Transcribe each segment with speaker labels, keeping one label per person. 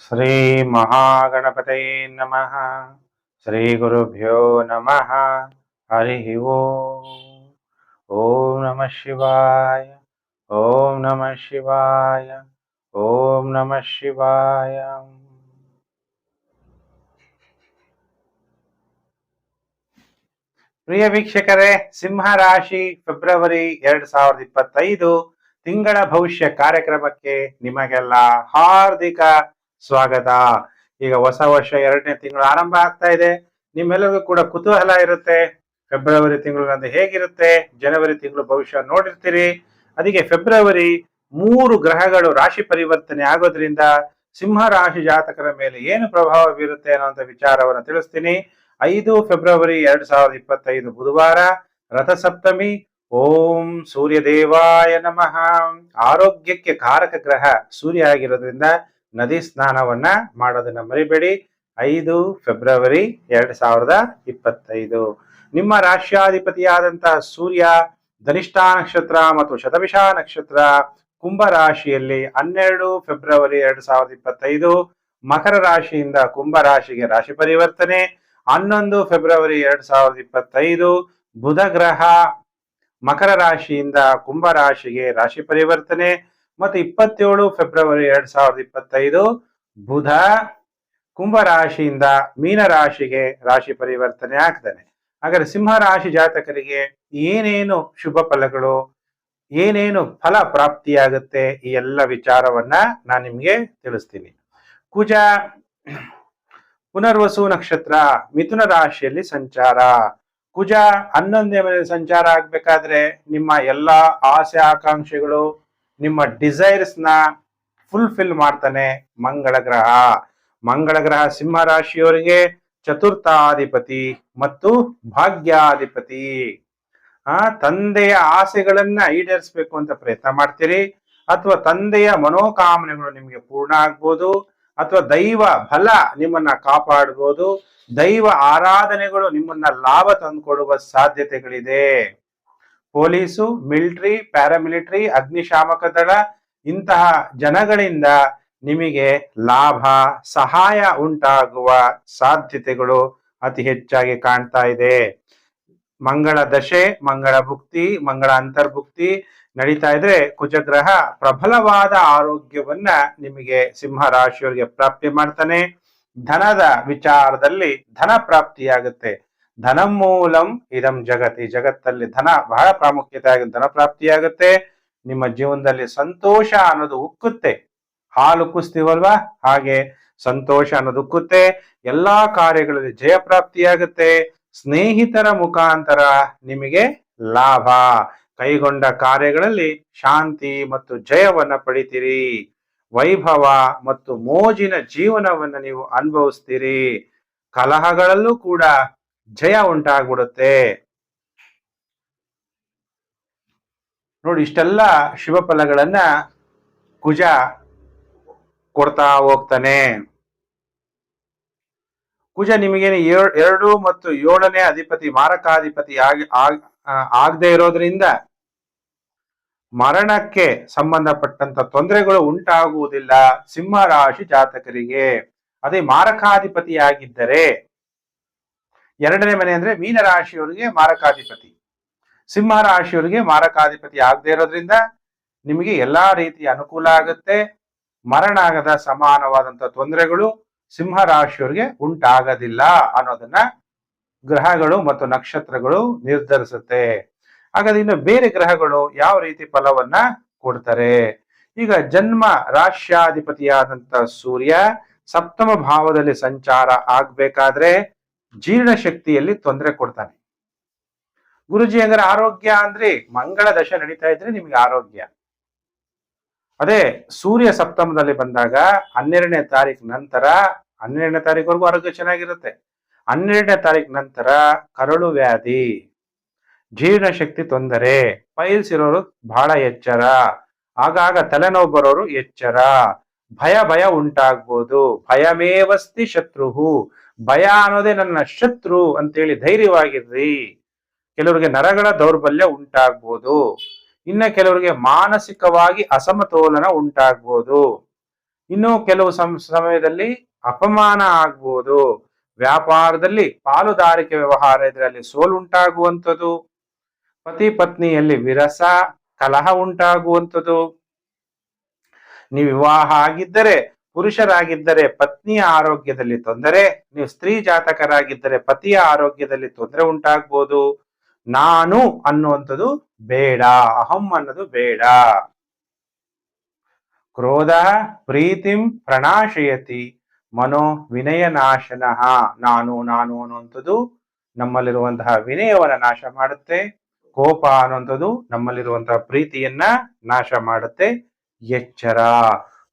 Speaker 1: ಶ್ರೀ ಮಹಾಗಣಪತಯೇ ನಮಃ. ಶ್ರೀ ಗುರುಭ್ಯೋ ನಮಃ. ಹರಿ ಓಂ. ಓಂ ನಮಃ ಶಿವಾಯ. ಓಂ ನಮಃ ಶಿವಾಯ. ಓಂ ನಮಃ ಶಿವಾಯ. ಪ್ರಿಯ ವೀಕ್ಷಕರೇ ಸಿಂಹ ರಾಶಿ ಫೆಬ್ರವರಿ ಎರಡ್ ಸಾವಿರದ ಇಪ್ಪತ್ತೈದು ತಿಂಗಳ ಭವಿಷ್ಯ ಕಾರ್ಯಕ್ರಮಕ್ಕೆ ನಿಮಗೆಲ್ಲ ಹಾರ್ದಿಕ ಸ್ವಾಗತ. ಈಗ ಹೊಸ ವರ್ಷ ಎರಡನೇ ತಿಂಗಳು ಆರಂಭ ಆಗ್ತಾ ಇದೆ. ನಿಮ್ಮೆಲ್ಲರಿಗೂ ಕೂಡ ಕುತೂಹಲ ಇರುತ್ತೆ. ಫೆಬ್ರವರಿ ತಿಂಗಳು ಹೇಗಿರುತ್ತೆ? ಜನವರಿ ತಿಂಗಳು ಭವಿಷ್ಯ ನೋಡಿರ್ತೀರಿ. ಅದಕ್ಕೆ ಫೆಬ್ರವರಿ ಮೂರು ಗ್ರಹಗಳು ರಾಶಿ ಪರಿವರ್ತನೆ ಆಗೋದ್ರಿಂದ ಸಿಂಹ ರಾಶಿ ಜಾತಕರ ಮೇಲೆ ಏನು ಪ್ರಭಾವ ಬೀರುತ್ತೆ ಅನ್ನುವಂತ ವಿಚಾರವನ್ನು ತಿಳಿಸ್ತೀನಿ. ಐದು ಫೆಬ್ರವರಿ ಎರಡ್ ಸಾವಿರದ ಇಪ್ಪತ್ತೈದು ಬುಧವಾರ, ರಥಸಪ್ತಮಿ, ಓಂ ಸೂರ್ಯ ದೇವಾಯ ನಮಃ. ಆರೋಗ್ಯಕ್ಕೆ ಕಾರಕ ಗ್ರಹ ಸೂರ್ಯ ಆಗಿರೋದ್ರಿಂದ ನದಿ ಸ್ನಾನವನ್ನ ಮಾಡೋದನ್ನ ಮರಿಬೇಡಿ. ಐದು ಫೆಬ್ರವರಿ ಎರಡ್ ಸಾವಿರದ ಇಪ್ಪತ್ತೈದು. ನಿಮ್ಮ ರಾಶ್ಯಾಧಿಪತಿಯಾದಂತಹ ಸೂರ್ಯ, ಧನಿಷ್ಠಾ ನಕ್ಷತ್ರ ಮತ್ತು ಶತಭಿಷ ನಕ್ಷತ್ರ ಕುಂಭ ರಾಶಿಯಲ್ಲಿ ಹನ್ನೆರಡು ಫೆಬ್ರವರಿ ಎರಡ್ ಸಾವಿರದ ಇಪ್ಪತ್ತೈದು ಮಕರ ರಾಶಿಯಿಂದ ಕುಂಭ ರಾಶಿಗೆ ರಾಶಿ ಪರಿವರ್ತನೆ. ಹನ್ನೊಂದು ಫೆಬ್ರವರಿ ಎರಡ್ ಸಾವಿರದ ಇಪ್ಪತ್ತೈದು ಬುಧ ಗ್ರಹ ಮಕರ ರಾಶಿಯಿಂದ ಕುಂಭ ರಾಶಿಗೆ ರಾಶಿ ಪರಿವರ್ತನೆ. ಮತ್ತು ಇಪ್ಪತ್ತೇಳು ಫೆಬ್ರವರಿ ಎರಡ್ ಸಾವಿರದ ಇಪ್ಪತ್ತೈದು ಬುಧ ಕುಂಭ ರಾಶಿಯಿಂದ ಮೀನ ರಾಶಿಗೆ ರಾಶಿ ಪರಿವರ್ತನೆ ಆಗ್ತಾನೆ ಹಾಗಾದ್ರೆ ಸಿಂಹ ರಾಶಿ ಜಾತಕರಿಗೆ ಏನೇನು ಶುಭ ಫಲಗಳು, ಏನೇನು ಫಲ ಪ್ರಾಪ್ತಿಯಾಗುತ್ತೆ ಈ ಎಲ್ಲ ವಿಚಾರವನ್ನ ನಾನು ನಿಮ್ಗೆ ತಿಳಿಸ್ತೀನಿ. ಕುಜ, ಪುನರ್ವಸು ನಕ್ಷತ್ರ, ಮಿಥುನ ರಾಶಿಯಲ್ಲಿ ಸಂಚಾರ. ಕುಜ ಹನ್ನೊಂದನೇ ಮನೆ ಸಂಚಾರ ಆಗ್ಬೇಕಾದ್ರೆ ನಿಮ್ಮ ಎಲ್ಲಾ ಆಸೆ, ಆಕಾಂಕ್ಷೆಗಳು ನಿಮ್ಮ ಡಿಸೈರ್ಸ್ನ ಫುಲ್ಫಿಲ್ ಮಾಡ್ತಾನೆ ಮಂಗಳ ಗ್ರಹ. ಮಂಗಳ ಗ್ರಹ ಸಿಂಹ ರಾಶಿಯವರಿಗೆ ಚತುರ್ಥಾಧಿಪತಿ ಮತ್ತು ಭಾಗ್ಯಾಧಿಪತಿ. ಆ, ತಂದೆಯ ಆಸೆಗಳನ್ನ ಈಡೇರಿಸಬೇಕು ಅಂತ ಪ್ರಯತ್ನ ಮಾಡ್ತೀರಿ. ಅಥವಾ ತಂದೆಯ ಮನೋಕಾಮನೆಗಳು ನಿಮಗೆ ಪೂರ್ಣ ಆಗ್ಬೋದು. ಅಥವಾ ದೈವ ಬಲ ನಿಮ್ಮನ್ನ ಕಾಪಾಡ್ಬೋದು. ದೈವ ಆರಾಧನೆಗಳು ನಿಮ್ಮನ್ನ ಲಾಭ ತಂದುಕೊಡುವ ಸಾಧ್ಯತೆಗಳಿದೆ. ಪೊಲೀಸು, ಮಿಲಿಟರಿ, ಪ್ಯಾರಾಮಿಲಿಟರಿ, ಅಗ್ನಿಶಾಮಕ ದಳ ಇಂತಹ ಜನಗಳಿಂದ ನಿಮಗೆ ಲಾಭ, ಸಹಾಯ ಉಂಟಾಗುವ ಸಾಧ್ಯತೆಗಳು ಅತಿ ಹೆಚ್ಚಾಗಿ ಕಾಣ್ತಾ ಇದೆ. ಮಂಗಳ ದಶೆ, ಮಂಗಳ ಭುಕ್ತಿ, ಮಂಗಳ ಅಂತರ್ಭುಕ್ತಿ ನಡೀತಾ ಇದ್ರೆ ಕುಜಗ್ರಹ ಪ್ರಬಲವಾದ ಆರೋಗ್ಯವನ್ನ ನಿಮಗೆ ಸಿಂಹ ರಾಶಿಯವರಿಗೆ ಪ್ರಾಪ್ತಿ ಮಾಡ್ತಾನೆ. ಧನದ ವಿಚಾರದಲ್ಲಿ ಧನ ಪ್ರಾಪ್ತಿಯಾಗುತ್ತೆ. ಧನಮೂಲಂ ಇದಂ ಜಗತಿ. ಜಗತ್ತಲ್ಲಿ ಧನ ಬಹಳ ಪ್ರಾಮುಖ್ಯತೆ ಆಗಿ ಧನ ಪ್ರಾಪ್ತಿಯಾಗುತ್ತೆ ನಿಮ್ಮ ಜೀವನದಲ್ಲಿ ಸಂತೋಷ ಅನ್ನೋದು ಉಕ್ಕುತ್ತೆ. ಹಾಲು ಕುಸ್ತೀವಲ್ವಾ? ಹಾಗೆ ಸಂತೋಷ ಅನ್ನೋದು ಉಕ್ಕುತ್ತೆ. ಎಲ್ಲಾ ಕಾರ್ಯಗಳಲ್ಲಿ ಜಯ ಪ್ರಾಪ್ತಿಯಾಗುತ್ತೆ ಸ್ನೇಹಿತರ ಮುಖಾಂತರ ನಿಮಗೆ ಲಾಭ. ಕೈಗೊಂಡ ಕಾರ್ಯಗಳಲ್ಲಿ ಶಾಂತಿ ಮತ್ತು ಜಯವನ್ನ ಪಡಿತೀರಿ. ವೈಭವ ಮತ್ತು ಮೋಜಿನ ಜೀವನವನ್ನ ನೀವು ಅನುಭವಿಸ್ತೀರಿ. ಕಲಹಗಳಲ್ಲೂ ಕೂಡ ಜಯ ಉಂಟಾಗ್ಬಿಡುತ್ತೆ. ನೋಡಿ, ಇಷ್ಟೆಲ್ಲ ಶಿವ ಫಲಗಳನ್ನ ಕುಜ ಕೊಡ್ತಾ ಹೋಗ್ತಾನೆ. ಕುಜ ನಿಮಗೇನು ಎರಡು ಮತ್ತು ಏಳನೇ ಅಧಿಪತಿ, ಮಾರಕಾಧಿಪತಿ ಆಗಿ ಆಗದೆ ಇರೋದ್ರಿಂದ ಮರಣಕ್ಕೆ ಸಂಬಂಧಪಟ್ಟಂತ ತೊಂದರೆಗಳು ಉಂಟಾಗುವುದಿಲ್ಲ. ಸಿಂಹರಾಶಿ ಜಾತಕರಿಗೆ. ಅದೇ ಮಾರಕಾಧಿಪತಿ ಆಗಿದ್ದರೆ ಎರಡನೇ ಮನೆ ಅಂದ್ರೆ ಮೀನ ರಾಶಿಯವರಿಗೆ ಮಾರಕಾಧಿಪತಿ. ಸಿಂಹ ರಾಶಿಯವರಿಗೆ ಮಾರಕಾಧಿಪತಿ ಆಗದೆ ಇರೋದ್ರಿಂದ ನಿಮಗೆ ಎಲ್ಲಾ ರೀತಿಯ ಅನುಕೂಲ ಆಗುತ್ತೆ. ಮರಣ ಆಗದ ಸಮಾನವಾದಂತ ತೊಂದರೆಗಳು ಸಿಂಹ ರಾಶಿಯವರಿಗೆ ಉಂಟಾಗದಿಲ್ಲ ಅನ್ನೋದನ್ನ ಗ್ರಹಗಳು ಮತ್ತು ನಕ್ಷತ್ರಗಳು ನಿರ್ಧರಿಸುತ್ತೆ. ಹಾಗಾದ್ರೆ ಇನ್ನು ಬೇರೆ ಗ್ರಹಗಳು ಯಾವ ರೀತಿ ಫಲವನ್ನ ಕೊಡ್ತಾರೆ? ಈಗ ಜನ್ಮ ರಾಶ್ಯಾಧಿಪತಿಯಾದಂತ ಸೂರ್ಯ ಸಪ್ತಮ ಭಾವದಲ್ಲಿ ಸಂಚಾರ ಆಗ್ಬೇಕಾದ್ರೆ ಜೀರ್ಣಶಕ್ತಿಯಲ್ಲಿ ತೊಂದರೆ ಕೊಡ್ತಾನೆ. ಗುರುಜಿ ಅಂದ್ರೆ ಆರೋಗ್ಯ ಅಂದ್ರೆ ಮಂಗಳ ದಶ ನಡೀತಾ ಇದ್ರೆ ನಿಮ್ಗೆ ಆರೋಗ್ಯ. ಅದೇ ಸೂರ್ಯ ಸಪ್ತಮದಲ್ಲಿ ಬಂದಾಗ ಹನ್ನೆರಡನೇ ತಾರೀಕು ನಂತರ ಹನ್ನೆರಡನೇ ತಾರೀಕುವರೆಗೂ ಆರೋಗ್ಯ ಚೆನ್ನಾಗಿರುತ್ತೆ. ಹನ್ನೆರಡನೇ ತಾರೀಕು ನಂತರ ಕರಳು ವ್ಯಾಧಿ. ಜೀರ್ಣಶಕ್ತಿ ತೊಂದರೆ. ಪೈಲ್ಸ್ ಇರೋರು ಬಹಳ ಎಚ್ಚರ. ಆಗಾಗ ತಲೆನೋವು ಬರೋರು ಎಚ್ಚರ. ಭಯ ಭಯ ಉಂಟಾಗ್ಬೋದು. ಭಯಮೇವಸ್ತಿ ಶತ್ರುಹು. ಭಯ ಅನ್ನೋದೇ ನನ್ನ ಶತ್ರು ಅಂತೇಳಿ ಧೈರ್ಯವಾಗಿರ್ರಿ. ಕೆಲವರಿಗೆ ನರಗಳ ದೌರ್ಬಲ್ಯ ಉಂಟಾಗ್ಬೋದು. ಇನ್ನ ಕೆಲವರಿಗೆ ಮಾನಸಿಕವಾಗಿ ಅಸಮತೋಲನ ಉಂಟಾಗ್ಬೋದು. ಇನ್ನು ಕೆಲವು ಸಮ, ಸಮಯದಲ್ಲಿ ಅಪಮಾನ ಆಗ್ಬೋದು. ವ್ಯಾಪಾರದಲ್ಲಿ ಪಾಲುದಾರಿಕೆ ವ್ಯವಹಾರ ಇದರಲ್ಲಿ ಸೋಲುಂಟಾಗುವಂಥದ್ದು ಪತಿ ಪತ್ನಿಯಲ್ಲಿ ವಿರಸ, ಕಲಹ ಉಂಟಾಗುವಂಥದ್ದು ನೀವು ವಿವಾಹ ಆಗಿದ್ದರೆ, ಪುರುಷರಾಗಿದ್ದರೆ ಪತ್ನಿಯ ಆರೋಗ್ಯದಲ್ಲಿ ತೊಂದರೆ, ನೀವು ಸ್ತ್ರೀ ಜಾತಕರಾಗಿದ್ದರೆ ಪತಿಯ ಆರೋಗ್ಯದಲ್ಲಿ ತೊಂದರೆ ಉಂಟಾಗ್ಬೋದು. ನಾನು ಅನ್ನುವಂಥದ್ದು ಬೇಡ, ಅಹಂ ಅನ್ನೋದು ಬೇಡ. ಕ್ರೋಧ, ಪ್ರೀತಿಂ ಪ್ರಣಾಶಯತಿ ಮನೋ ವಿನಯ ನಾಶನಃ ನಾನು ನಾನು ಅನ್ನುವಂಥದ್ದು ನಮ್ಮಲ್ಲಿರುವಂತಹ ವಿನಯವನ್ನ ನಾಶ ಮಾಡುತ್ತೆ. ಕೋಪ ಅನ್ನುವಂಥದ್ದು ನಮ್ಮಲ್ಲಿರುವಂತಹ ಪ್ರೀತಿಯನ್ನ ನಾಶ ಮಾಡುತ್ತೆ. ಎಚ್ಚರ.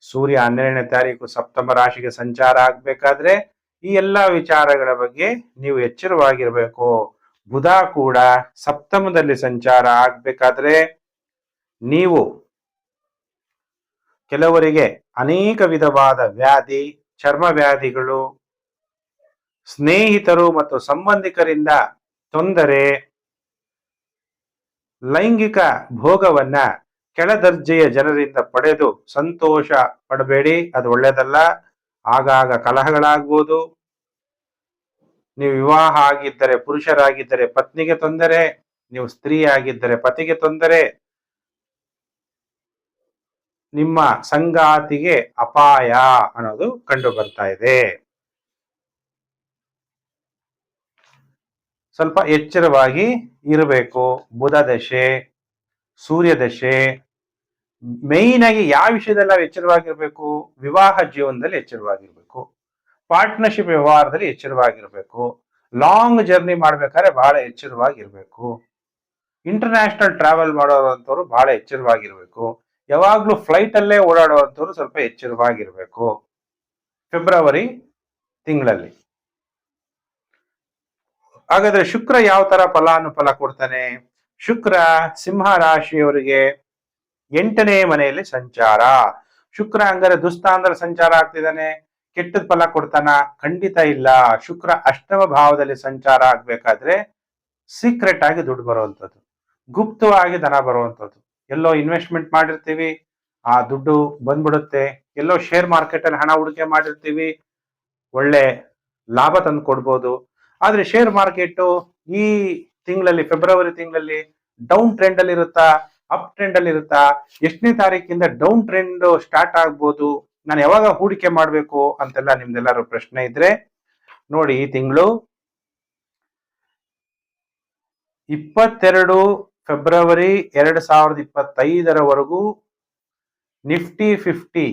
Speaker 1: ಸೂರ್ಯ ಹನ್ನೆರಡನೇ ತಾರೀಕು ಸಪ್ತಮ ರಾಶಿಗೆ ಸಂಚಾರ ಆಗ್ಬೇಕಾದ್ರೆ ಈ ಎಲ್ಲ ವಿಚಾರಗಳ ಬಗ್ಗೆ ನೀವು ಎಚ್ಚರವಾಗಿರ್ಬೇಕು. ಬುಧ ಕೂಡ ಸಪ್ತಮದಲ್ಲಿ ಸಂಚಾರ ಆಗ್ಬೇಕಾದ್ರೆ ನೀವು ಕೆಲವರಿಗೆ ಅನೇಕ ವಿಧವಾದ ವ್ಯಾಧಿ, ಚರ್ಮ ವ್ಯಾಧಿಗಳು, ಸ್ನೇಹಿತರು ಮತ್ತು ಸಂಬಂಧಿಕರಿಂದ ತೊಂದರೆ, ಲೈಂಗಿಕ ಭೋಗವನ್ನ ಕೆಳದರ್ಜೆಯ ಜನರಿಂದ ಪಡೆದು ಸಂತೋಷ ಪಡಬೇಡಿ, ಅದು ಒಳ್ಳೆಯದಲ್ಲ. ಆಗಾಗ ಕಲಹಗಳಾಗ್ಬೋದು ನೀವು ವಿವಾಹ ಆಗಿದ್ದರೆ, ಪುರುಷರಾಗಿದ್ದರೆ ಪತ್ನಿಗೆ ತೊಂದರೆ, ನೀವು ಸ್ತ್ರೀ ಆಗಿದ್ದರೆ ಪತಿಗೆ ತೊಂದರೆ. ನಿಮ್ಮ ಸಂಗಾತಿಗೆ ಅಪಾಯ ಅನ್ನೋದು ಕಂಡು ಬರ್ತಾ ಇದೆ. ಸ್ವಲ್ಪ ಎಚ್ಚರವಾಗಿ ಇರಬೇಕು. ಬುಧ ದಶೆ. ಸೂರ್ಯ ದಶೆ ಮೇಯ್ನ್ ಆಗಿ ಯಾವ ವಿಷಯದಲ್ಲ ಎಚ್ಚರವಾಗಿರ್ಬೇಕು? ವಿವಾಹ ಜೀವನದಲ್ಲಿ ಎಚ್ಚರವಾಗಿರ್ಬೇಕು. ಪಾರ್ಟ್ನರ್ಶಿಪ್ ವ್ಯವಹಾರದಲ್ಲಿ ಎಚ್ಚರವಾಗಿರ್ಬೇಕು. ಲಾಂಗ್ ಜರ್ನಿ ಮಾಡ್ಬೇಕಾದ್ರೆ ಬಹಳ ಎಚ್ಚರವಾಗಿರ್ಬೇಕು. ಇಂಟರ್ನ್ಯಾಷನಲ್ ಟ್ರಾವೆಲ್ ಮಾಡೋರಂಥವ್ರು ಬಹಳ ಎಚ್ಚರವಾಗಿರ್ಬೇಕು. ಯಾವಾಗ್ಲೂ ಫ್ಲೈಟ್ ಅಲ್ಲೇ ಓಡಾಡುವಂಥವ್ರು ಸ್ವಲ್ಪ ಎಚ್ಚರವಾಗಿರ್ಬೇಕು. ಫೆಬ್ರವರಿ ತಿಂಗಳಲ್ಲಿ. ಹಾಗಾದ್ರೆ ಶುಕ್ರ ಯಾವ ತರ ಫಲಾನುಫಲ ಕೊಡ್ತಾನೆ? ಶುಕ್ರ ಸಿಂಹ ರಾಶಿಯವರಿಗೆ ಎಂಟನೇ ಮನೆಯಲ್ಲಿ ಸಂಚಾರ. ಶುಕ್ರ ಹಂಗಾರೆ ಅಂದ್ರೆ ಸಂಚಾರ ಆಗ್ತಿದ್ದಾನೆ. ಕೆಟ್ಟದ ಫಲ ಕೊಡ್ತಾನ? ಖಂಡಿತ ಇಲ್ಲ. ಶುಕ್ರ ಅಷ್ಟಮ ಭಾವದಲ್ಲಿ ಸಂಚಾರ ಆಗ್ಬೇಕಾದ್ರೆ ಸೀಕ್ರೆಟ್ ಆಗಿ ದುಡ್ಡು ಬರುವಂಥದ್ದು. ಗುಪ್ತವಾಗಿ ಧನ ಬರುವಂಥದ್ದು. ಎಲ್ಲೋ ಇನ್ವೆಸ್ಟ್ಮೆಂಟ್ ಮಾಡಿರ್ತೀವಿ, ಆ ದುಡ್ಡು ಬಂದ್ಬಿಡುತ್ತೆ. ಎಲ್ಲೋ ಶೇರ್ ಮಾರ್ಕೆಟ್ ಅಲ್ಲಿ ಹಣ ಹೂಡಿಕೆ ಮಾಡಿರ್ತೀವಿ, ಒಳ್ಳೆ ಲಾಭ ತಂದು ಕೊಡ್ಬೋದು ಆದ್ರೆ ಶೇರ್ ಮಾರ್ಕೆಟ್ ಈ ತಿಂಗಳಲ್ಲಿ, ಫೆಬ್ರವರಿ ತಿಂಗಳಲ್ಲಿ ಡೌನ್ ಟ್ರೆಂಡ್ ಅಲ್ಲಿ ಇರುತ್ತಾ ಅಪ್ ಟ್ರೆಂಡ್ ಅಲ್ಲಿ ಇರುತ್ತಾ? ಎಷ್ಟನೇ ತಾರೀಕಿಂದ ಡೌನ್ ಟ್ರೆಂಡ್ ಸ್ಟಾರ್ಟ್ ಆಗ್ಬೋದು? ನಾನು ಯಾವಾಗ ಹೂಡಿಕೆ ಮಾಡಬೇಕು ಅಂತೆಲ್ಲ ನಿಮ್ದೆಲ್ಲರೂ ಪ್ರಶ್ನೆ ಇದ್ರೆ ನೋಡಿ ಈ ತಿಂಗಳು. ಇಪ್ಪತ್ತೆರಡು ಫೆಬ್ರವರಿ ಎರಡ್ ಸಾವಿರದ ಇಪ್ಪತ್ತೈದರವರೆಗೂ ನಿಫ್ಟಿ ಫಿಫ್ಟಿ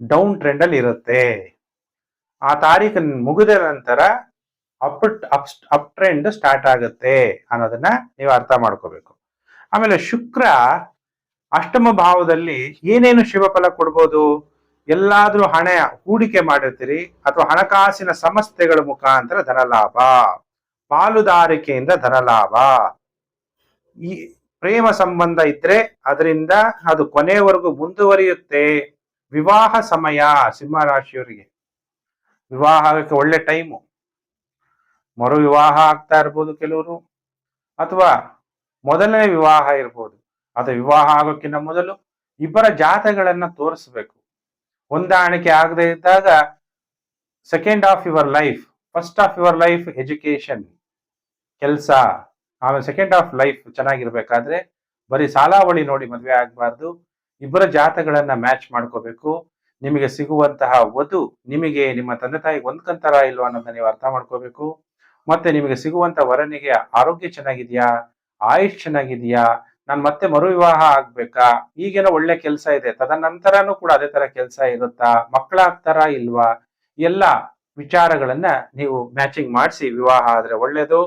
Speaker 1: ಡೌನ್ ಟ್ರೆಂಡ್ ಅಲ್ಲಿ ಇರುತ್ತೆ. ಆ ತಾರೀಕು ಮುಗಿದ ನಂತರ up up up trend start ಆಗುತ್ತೆ ಅನ್ನೋದನ್ನ ನೀವು ಅರ್ಥ ಮಾಡ್ಕೋಬೇಕು. ಆಮೇಲೆ ಶುಕ್ರ ಅಷ್ಟಮ ಭಾವದಲ್ಲಿ ಏನೇನು ಶಿವಫಲ ಕೊಡ್ಬೋದು? ಎಲ್ಲಾದ್ರೂ ಹಣ ಹೂಡಿಕೆ ಮಾಡಿರ್ತೀರಿ ಅಥವಾ ಹಣಕಾಸಿನ ಸಂಸ್ಥೆಗಳ ಮುಖಾಂತರ ಧನಲಾಭ, ಪಾಲುದಾರಿಕೆಯಿಂದ ಧನಲಾಭ. ಈ ಪ್ರೇಮ ಸಂಬಂಧ ಇದ್ರೆ ಅದರಿಂದ ಅದು ಕೊನೆಯವರೆಗೂ ಮುಂದುವರಿಯುತ್ತೆ. ವಿವಾಹ ಸಮಯ ಸಿಂಹರಾಶಿಯವರಿಗೆ ವಿವಾಹಕ್ಕೆ ವಿವಾಹ ಒಳ್ಳೆ ಟೈಮು ಮರು ವಿವಾಹ ಆಗ್ತಾ ಇರ್ಬೋದು ಕೆಲವರು, ಅಥವಾ ಮೊದಲನೇ ವಿವಾಹ ಇರ್ಬೋದು. ಅದು ವಿವಾಹ ಆಗೋಕ್ಕಿಂತ ಮೊದಲು ಇಬ್ಬರ ಜಾತಗಳನ್ನ ತೋರಿಸ್ಬೇಕು. ಹೊಂದಾಣಿಕೆ ಆಗದೆ ಇದ್ದಾಗ second of your life first of your life education ಕೆಲಸ, ಆಮೇಲೆ ಸೆಕೆಂಡ್ ಆಫ್ ಲೈಫ್ ಚೆನ್ನಾಗಿರ್ಬೇಕಾದ್ರೆ ಬರೀ ಸಾಲಾವಳಿ ನೋಡಿ ಮದುವೆ ಆಗಬಾರ್ದು. ಇಬ್ಬರ ಜಾತಗಳನ್ನ ಮ್ಯಾಚ್ ಮಾಡ್ಕೋಬೇಕು. ನಿಮಗೆ ಸಿಗುವಂತಹ ವಧು ನಿಮಗೆ ನಿಮ್ಮ ತಂದೆ ತಾಯಿಗೆ ಹೊಂದ್ಕಂತಾರ ಇಲ್ವಾ ಅನ್ನೋದನ್ನ ನೀವು ಅರ್ಥ ಮಾಡ್ಕೋಬೇಕು. ಮತ್ತೆ ನಿಮಗೆ ಸಿಗುವಂತ ವರನಿಗೆ ಆರೋಗ್ಯ ಚೆನ್ನಾಗಿದೆಯಾ? ಆಯುಷ್ ಚೆನ್ನಾಗಿದೆಯಾ? ನಾನು ಮತ್ತೆ ಮರು ವಿವಾಹ ಆಗ್ಬೇಕಾ? ಈಗೇನೋ ಒಳ್ಳೆ ಕೆಲಸ ಇದೆ. ತದನಂತರನೂ ಕೂಡ ಅದೇ ತರ ಕೆಲಸ ಇರುತ್ತಾ? ಮಕ್ಕಳಾಗ್ತಾರಾ ಇಲ್ವಾ? ಎಲ್ಲ ವಿಚಾರಗಳನ್ನ ನೀವು ಮ್ಯಾಚಿಂಗ್ ಮಾಡಿಸಿ ವಿವಾಹ ಆದ್ರೆ ಒಳ್ಳೇದು.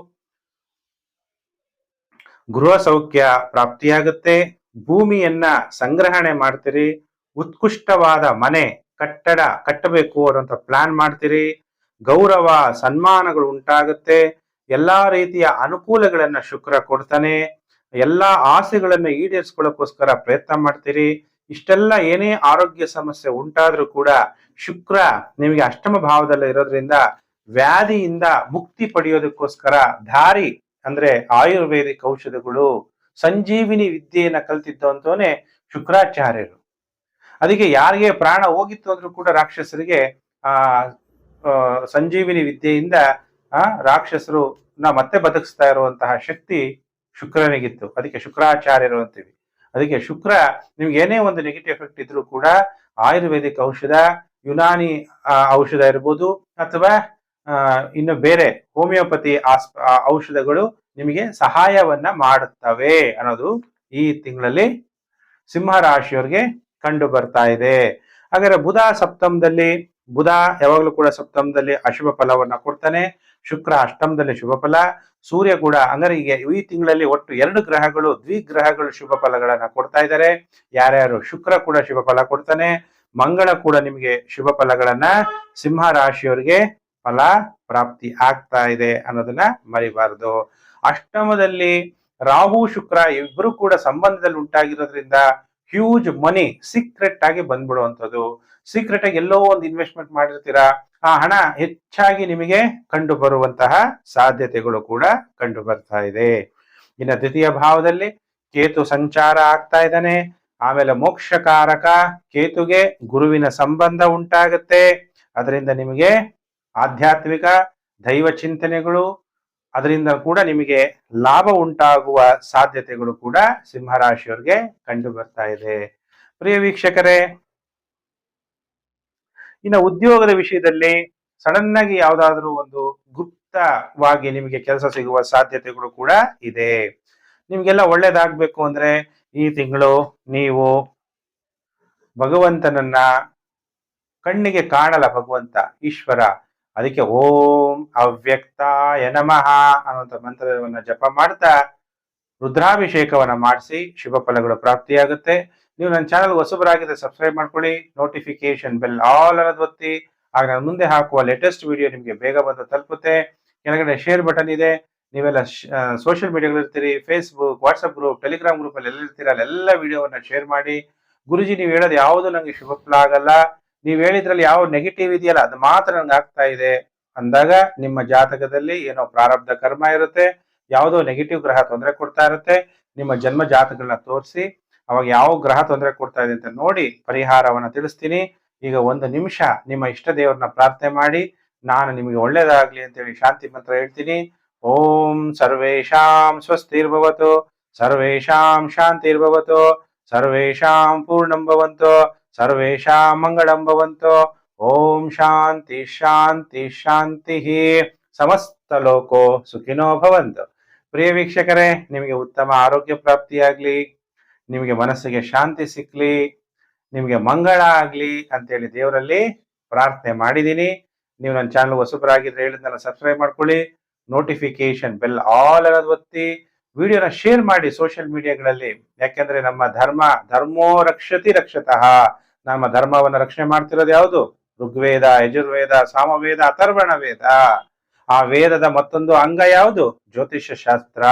Speaker 1: ಗೃಹ ಸೌಖ್ಯ ಪ್ರಾಪ್ತಿಯಾಗುತ್ತೆ. ಭೂಮಿಯನ್ನ ಸಂಗ್ರಹಣೆ ಮಾಡ್ತೀರಿ. ಉತ್ಕೃಷ್ಟವಾದ ಮನೆ ಕಟ್ಟಡ ಕಟ್ಟಬೇಕು ಅನ್ನೋಂಥ ಪ್ಲಾನ್ ಮಾಡ್ತೀರಿ. ಗೌರವ ಸನ್ಮಾನಗಳು ಉಂಟಾಗುತ್ತೆ. ಎಲ್ಲಾ ರೀತಿಯ ಅನುಕೂಲಗಳನ್ನ ಶುಕ್ರ ಕೊಡ್ತಾನೆ. ಎಲ್ಲಾ ಆಸೆಗಳನ್ನ ಈಡೇರಿಸ್ಕೊಳ್ಳೋಕ್ಕೋಸ್ಕರ ಪ್ರಯತ್ನ ಮಾಡ್ತೀರಿ. ಇಷ್ಟೆಲ್ಲ ಏನೇ ಆರೋಗ್ಯ ಸಮಸ್ಯೆ ಉಂಟಾದ್ರೂ ಕೂಡ ಶುಕ್ರ ನಿಮಗೆ ಅಷ್ಟಮ ಭಾವದಲ್ಲಿ ಇರೋದ್ರಿಂದ ವ್ಯಾಧಿಯಿಂದ ಮುಕ್ತಿ ಪಡೆಯೋದಕ್ಕೋಸ್ಕರ ದಾರಿ ಅಂದ್ರೆ ಆಯುರ್ವೇದಿಕ್ ಔಷಧಗಳು ಸಂಜೀವಿನಿ ವಿದ್ಯೆಯನ್ನ ಕಲ್ತಿದ್ದಂತವನೇ ಶುಕ್ರಾಚಾರ್ಯರು. ಅದಕ್ಕೆ ಯಾರಿಗೆ ಪ್ರಾಣ ಹೋಗಿತ್ತು ಅಂದ್ರೂ ಕೂಡ ರಾಕ್ಷಸರಿಗೆ ಆ, ಸಂಜೀವಿನಿ ವಿದ್ಯೆಯಿಂದ, ಆ, ರಾಕ್ಷಸರು ನಾ ಮತ್ತೆ ಬದುಕಿಸ್ತಾ ಇರುವಂತಹ ಶಕ್ತಿ ಶುಕ್ರನಿಗಿತ್ತು. ಅದಕ್ಕೆ ಶುಕ್ರಾಚಾರ್ಯರು ಅಂತೀವಿ. ಅದಕ್ಕೆ ಶುಕ್ರ ನಿಮ್ಗೆ ಏನೇ ಒಂದು ನೆಗೆಟಿವ್ ಎಫೆಕ್ಟ್ ಇದ್ರೂ ಕೂಡ ಆಯುರ್ವೇದಿಕ್ ಔಷಧ, ಯುನಾನಿ ಔಷಧ ಇರ್ಬೋದು ಅಥವಾ ಇನ್ನು ಬೇರೆ ಹೋಮಿಯೋಪತಿ ಆಸ್ ಔಷಧಗಳು ನಿಮಗೆ ಸಹಾಯವನ್ನ ಮಾಡುತ್ತವೆ ಅನ್ನೋದು ಈ ತಿಂಗಳಲ್ಲಿ ಸಿಂಹ ರಾಶಿಯವರಿಗೆ ಕಂಡು ಬರ್ತಾ ಇದೆ. ಹಾಗಾದ್ರೆ ಬುಧ ಸಪ್ತಮದಲ್ಲಿ ಬುಧ ಯಾವಾಗಲೂ ಕೂಡ ಸಪ್ತಮದಲ್ಲಿ ಅಶುಭ ಫಲವನ್ನ ಕೊಡ್ತಾನೆ. ಶುಕ್ರ ಅಷ್ಟಮದಲ್ಲಿ ಶುಭ ಫಲ. ಸೂರ್ಯ ಕೂಡ ಅಂದ್ರೆ ಈಗ ಈ ತಿಂಗಳಲ್ಲಿ ಒಟ್ಟು ಎರಡು ಗ್ರಹಗಳು, ದ್ವಿಗ್ರಹಗಳು ಶುಭ ಫಲಗಳನ್ನ ಕೊಡ್ತಾ ಇದ್ದಾರೆ. ಯಾರ್ಯಾರು ಶುಕ್ರ ಕೂಡ ಶುಭ ಫಲ ಕೊಡ್ತಾನೆ. ಮಂಗಳ ಕೂಡ ನಿಮಗೆ ಶುಭ ಫಲಗಳನ್ನ ಸಿಂಹ ರಾಶಿಯವರಿಗೆ ಫಲ ಪ್ರಾಪ್ತಿ ಆಗ್ತಾ ಇದೆ ಅನ್ನೋದನ್ನ ಮರಿಬಾರದು. ಅಷ್ಟಮದಲ್ಲಿ ರಾಹು, ಶುಕ್ರ ಇಬ್ರು ಕೂಡ ಸಂಬಂಧದಲ್ಲಿ ಉಂಟಾಗಿರೋದ್ರಿಂದ ಹ್ಯೂಜ್ ಮನಿ ಸೀಕ್ರೆಟ್ ಆಗಿ ಬಂದ್ಬಿಡುವಂಥದ್ದು. ಸೀಕ್ರೆಟ್ ಆಗಿ ಎಲ್ಲೋ ಒಂದು ಇನ್ವೆಸ್ಟ್ಮೆಂಟ್ ಮಾಡಿರ್ತೀರಾ, ಆ ಹಣ ಹೆಚ್ಚಾಗಿ ನಿಮಗೆ ಕಂಡು ಬರುವಂತಹ ಸಾಧ್ಯತೆಗಳು ಕೂಡ ಕಂಡು ಬರ್ತಾ ಇದೆ. ಇನ್ನು ದ್ವಿತೀಯ ಭಾವದಲ್ಲಿ ಕೇತು ಸಂಚಾರ ಆಗ್ತಾ ಇದ್ದಾನೆ. ಆಮೇಲೆ ಮೋಕ್ಷಕಾರಕ ಕೇತುಗೆ ಗುರುವಿನ ಸಂಬಂಧ ಉಂಟಾಗುತ್ತೆ. ಅದರಿಂದ ನಿಮಗೆ ಆಧ್ಯಾತ್ಮಿಕ ದೈವ ಚಿಂತನೆಗಳು ಅದರಿಂದ ಕೂಡ ನಿಮಗೆ ಲಾಭ ಉಂಟಾಗುವ ಸಾಧ್ಯತೆಗಳು ಕೂಡ ಸಿಂಹರಾಶಿಯವರಿಗೆ ಕಂಡು ಬರ್ತಾ ಇದೆ. ಪ್ರಿಯ ವೀಕ್ಷಕರೇ, ಇನ್ನು ಉದ್ಯೋಗದ ವಿಷಯದಲ್ಲಿ ಸಡನ್ ಆಗಿ ಯಾವ್ದಾದ್ರು ಒಂದು ಗುಪ್ತವಾಗಿ ನಿಮಗೆ ಕೆಲಸ ಸಿಗುವ ಸಾಧ್ಯತೆಗಳು ಕೂಡ ಇದೆ. ನಿಮ್ಗೆಲ್ಲ ಒಳ್ಳೇದಾಗ್ಬೇಕು ಅಂದ್ರೆ ಈ ತಿಂಗಳು ನೀವು ಭಗವಂತನನ್ನ ಕಣ್ಣಿಗೆ ಕಾಣಲ್ಲ ಭಗವಂತ, ಈಶ್ವರ. ಅದಕ್ಕೆ ಓಂ ಅವ್ಯಕ್ತಾಯ ನಮಃ ಅನ್ನುವಂಥ ಮಂತ್ರವನ್ನ ಜಪ ಮಾಡ್ತಾ ರುದ್ರಾಭಿಷೇಕವನ್ನ ಮಾಡಿಸಿ ಶುಭ ಫಲಗಳು ಪ್ರಾಪ್ತಿಯಾಗುತ್ತೆ. ನೀವು ನನ್ನ ಚಾನಲ್ ಹೊಸಬರಾಗಿದ್ದರೆ ಸಬ್ಸ್ಕ್ರೈಬ್ ಮಾಡ್ಕೊಳ್ಳಿ ನೋಟಿಫಿಕೇಶನ್ ಬೆಲ್ ಆಲ್ ಅನ್ನೋದು ಒತ್ತಿ. ಆಗ ನಾನು ಮುಂದೆ ಹಾಕುವ ಲೇಟೆಸ್ಟ್ ವಿಡಿಯೋ ನಿಮಗೆ ಬೇಗ ಬಂದು ತಲುಪುತ್ತೆ. ಕೆಳಗಡೆ ಶೇರ್ ಬಟನ್ ಇದೆ. ನೀವೆಲ್ಲ ಸೋಷಿಯಲ್ ಮೀಡಿಯಾಗಳು ಇರ್ತೀರಿ ಫೇಸ್ಬುಕ್ ವಾಟ್ಸಪ್ ಗ್ರೂಪ್ ಟೆಲಿಗ್ರಾಮ್ ಗ್ರೂಪಲ್ಲಿ ಎಲ್ಲ ಇರ್ತೀರ, ಅಲ್ಲೆಲ್ಲ ವಿಡಿಯೋವನ್ನ ಶೇರ್ ಮಾಡಿ. ಗುರುಜಿ, ನೀವು ಹೇಳೋದು ಯಾವುದು ನನಗೆ ಶುಭ ಫಲ ಆಗಲ್ಲ. ನೀವು ಹೇಳಿದ್ರಲ್ಲಿ ಯಾವ ನೆಗೆಟಿವ್ ಇದೆಯಲ್ಲ, ಅದು ಮಾತ್ರ ನಂಗೆ ಆಗ್ತಾ ಇದೆ. ಅಂದಾಗ ನಿಮ್ಮ ಜಾತಕದಲ್ಲಿ ಏನೋ ಪ್ರಾರಬ್ಧ ಕರ್ಮ ಇರುತ್ತೆ, ಯಾವುದೋ ನೆಗೆಟಿವ್ ಗ್ರಹ ತೊಂದರೆ ಕೊಡ್ತಾ ಇರುತ್ತೆ, ನಿಮ್ಮ ಜನ್ಮ ಜಾತಕಗಳನ್ನ ತೋರಿಸಿ, ಅವಾಗ ಯಾವ ಗ್ರಹ ತೊಂದರೆ ಕೊಡ್ತಾ ಇದೆ ಅಂತ ನೋಡಿ ಪರಿಹಾರವನ್ನ ತಿಳಿಸ್ತೀನಿ. ಈಗ ಒಂದು ನಿಮಿಷ ನಿಮ್ಮ ಇಷ್ಟ ದೇವರನ್ನ ಪ್ರಾರ್ಥನೆ ಮಾಡಿ, ನಾನು ನಿಮಗೆ ಒಳ್ಳೇದಾಗ್ಲಿ ಅಂತೇಳಿ ಶಾಂತಿ ಮಂತ್ರ ಹೇಳ್ತೀನಿ. ಓಂ ಸ್ವಸ್ತಿರ್ಭವತು ಸರ್ವೇಶಾಂ ಶಾಂತಿರ್ಭವತು ಸರ್ವೇಶಾಂ ಪೂರ್ಣಂ ಭವಂತು. ಸರ್ವೇಶಾಂ ಮಂಗಳಂ ಭವಂತು. ಓಂ ಶಾಂತಿ ಶಾಂತಿ ಶಾಂತಿ. ಸಮಸ್ತ ಲೋಕೋ ಸುಖಿನೋ ಭವಂತು. ಪ್ರಿಯ ವೀಕ್ಷಕರೇ, ನಿಮಗೆ ಉತ್ತಮ ಆರೋಗ್ಯ ಪ್ರಾಪ್ತಿಯಾಗ್ಲಿ, ನಿಮಗೆ ಮನಸ್ಸಿಗೆ ಶಾಂತಿ ಸಿಕ್ಲಿ, ನಿಮಗೆ ಮಂಗಳ ಆಗ್ಲಿ ಅಂತೇಳಿ ದೇವರಲ್ಲಿ ಪ್ರಾರ್ಥನೆ ಮಾಡಿದ್ದೀನಿ. ನೀವು ನನ್ನ ಚಾನಲ್ ಹೊಸಬರಾಗಿದ್ರೆ ಹೇಳಿದ್ನೆಲ್ಲ, ಸಬ್ಸ್ಕ್ರೈಬ್ ಮಾಡ್ಕೊಳ್ಳಿ. ನೋಟಿಫಿಕೇಶನ್ ಬೆಲ್ ಆಲ್ ಅನ್ನೋದು ಒತ್ತಿ. ವಿಡಿಯೋನ ಶೇರ್ ಮಾಡಿ ಸೋಷಿಯಲ್ ಮೀಡಿಯಾಗಳಲ್ಲಿ ಯಾಕೆಂದ್ರೆ ನಮ್ಮ ಧರ್ಮ, ಧರ್ಮೋ ರಕ್ಷತಿ ರಕ್ಷತಃ. ನಮ್ಮ ಧರ್ಮವನ್ನ ರಕ್ಷಣೆ ಮಾಡ್ತಿರೋದು ಯಾವುದು? ಋಗ್ವೇದ, ಯಜುರ್ವೇದ, ಸಾಮವೇದ ಅಥರ್ವಣ ವೇದ ಆ ವೇದದ ಮತ್ತೊಂದು ಅಂಗ ಯಾವುದು? ಜ್ಯೋತಿಷ್ಯ ಶಾಸ್ತ್ರ.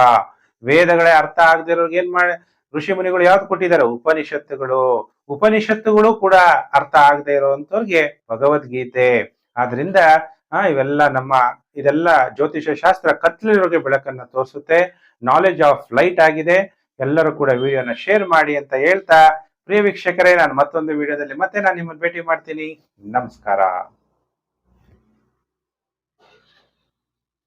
Speaker 1: ವೇದಗಳೇ ಅರ್ಥ ಆಗದಿರೋರ್ಗೆ ಏನ್ ಮಾಡಿ, ಋಷಿ ಮುನಿಗಳು ಯಾವ್ದು ಕೊಟ್ಟಿದ್ದಾರೆ? ಉಪನಿಷತ್ತುಗಳು. ಉಪನಿಷತ್ತುಗಳು ಕೂಡ ಅರ್ಥ ಆಗದೆ ಇರುವಂತವ್ರಿಗೆ ಭಗವದ್ಗೀತೆ. ಆದ್ರಿಂದ, ಆ, ಇವೆಲ್ಲ ನಮ್ಮ, ಇದೆಲ್ಲ ಜ್ಯೋತಿಷ ಶಾಸ್ತ್ರ ಕತ್ಲಿರೋರಿಗೆ ಬೆಳಕನ್ನ ತೋರಿಸುತ್ತೆ. ನಾಲೆಜ್ ಆಫ್ ಲೈಟ್ ಆಗಿದೆ. ಎಲ್ಲರೂ ಕೂಡ ವಿಡಿಯೋನ ಶೇರ್ ಮಾಡಿ ಅಂತ ಹೇಳ್ತಾ. ಪ್ರಿಯ ವೀಕ್ಷಕರೇ, ನಾನು ಮತ್ತೊಂದು ವಿಡಿಯೋದಲ್ಲಿ ಮತ್ತೆ ನಾನು ನಿಮ್ಮನ್ನು ಭೇಟಿ ಮಾಡ್ತೀನಿ. ನಮಸ್ಕಾರ.